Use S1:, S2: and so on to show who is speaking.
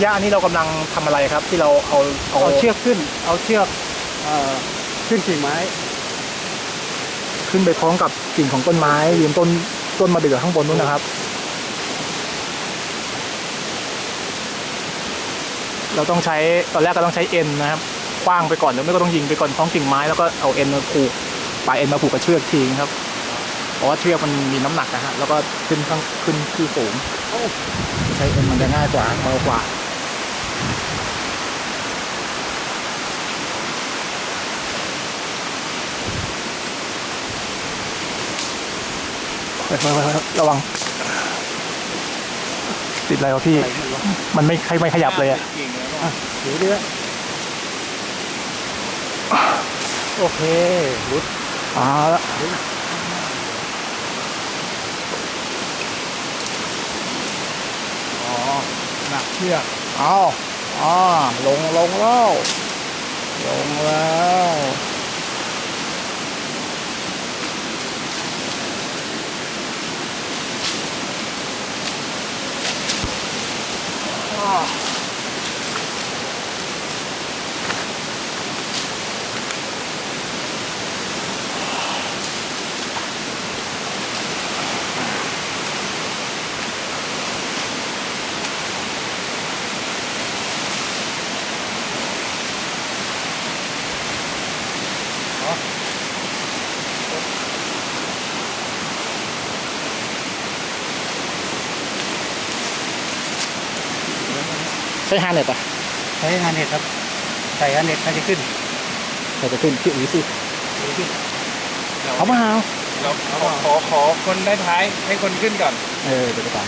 S1: ย่าอันนี้เรากำลังทำอะไรครับ ที่เราเอาเอา
S2: เอาเชือกขึ้น เอาเชือกเอ่อขึ้นกิ่งไม้
S1: ขึ้นไปคล้องกับกิ่งของต้นไม้ยืนต้นต้นมะเดื่อข้างบนนู้นนะครับ เราต้องใช้ตอนแรกก็ต้องใช้เอ็นนะครับคว้างไปก่อนหรือไม่ก็ต้องยิงไปก่อนคล้องกิ่งไม้แล้วก็เอาเอ็นมาผูกปลายเอ็นมาผูกกับเชือกทีครับเพราะว่าเชือกมันมีน้ำหนักนะฮะแล้วก็ขึ้นข้างขึ้นที่สูง ใช้เอ็นมันจะง่ายกว่าเบากว่า เฮ้ยเฮ้ยเฮ้ยเฮ้ย ระวัง ติดอะไรวะพี่
S2: อะไรไม่รู้
S1: มันไม่ใครไม่ขยับเลยอะ
S2: ถือเรือโอเครุด
S1: อ๋อละ
S2: อ๋อหนักเชือก
S1: เอาอ๋อลงลงแล้ว ลงแล้ว ช้ฮาร์เน็ตอะ
S2: ใช้งานเน็ตครับใส่งานเน็ตใครจะขึ้น
S1: เราจะขึ้นพี่อุ๋ยสิ
S2: ถือขึ้น
S1: เอามาหา
S3: เราขอขอขอคนได้ท้ายให้คนขึ้นก่อน
S1: เออเดี๋ยวไปก่อน